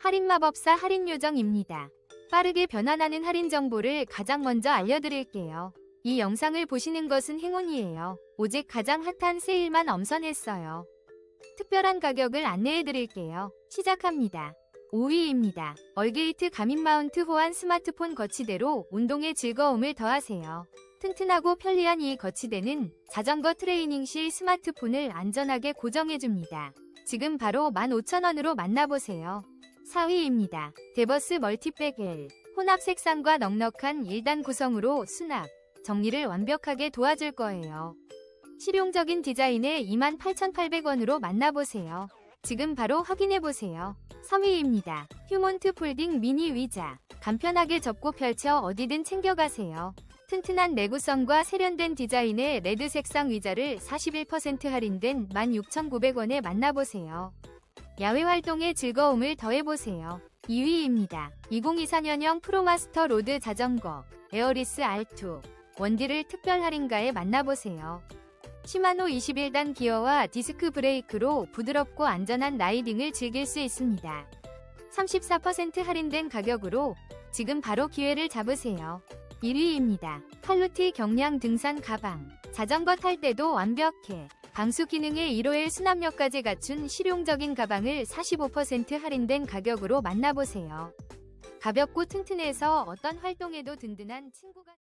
할인마법사 할인요정입니다. 빠르게 변환하는 할인 정보를 가장 먼저 알려드릴게요. 이 영상을 보시는 것은 행운이에요. 오직 가장 핫한 세일만 엄선했어요. 특별한 가격을 안내해드릴게요. 시작합니다. 5위입니다. 얼게이트 가민 마운트 호환 스마트폰 거치대로 운동의 즐거움을 더하세요. 튼튼하고 편리한 이 거치대는 자전거 트레이닝 시 스마트폰을 안전하게 고정해줍니다. 지금 바로 15,000원으로 만나보세요. 4위입니다. 데버스 멀티백 L. 혼합 색상과 넉넉한 1단 구성으로 수납, 정리를 완벽하게 도와줄 거예요. 실용적인 디자인에 28,800원으로 만나보세요. 지금 바로 확인해보세요. 3위입니다. 휴몬트 폴딩 미니 의자. 간편하게 접고 펼쳐 어디든 챙겨가세요. 튼튼한 내구성과 세련된 디자인의 레드 색상 의자를 41% 할인된 16,900원에 만나보세요. 야외 활동의 즐거움을 더해보세요. 2위입니다. 2024년형 프로마스터 로드 자전거 에어리스 R2 원디를 특별 할인가에 만나보세요. 시마노 21단 기어와 디스크 브레이크로 부드럽고 안전한 라이딩을 즐길 수 있습니다. 34% 할인된 가격으로 지금 바로 기회를 잡으세요. 1위입니다. 팔루티 경량 등산 가방. 자전거 탈 때도 완벽해. 방수 기능의 1호일 수납력까지 갖춘 실용적인 가방을 45% 할인된 가격으로 만나보세요. 가볍고 튼튼해서 어떤 활동에도 든든한 친구가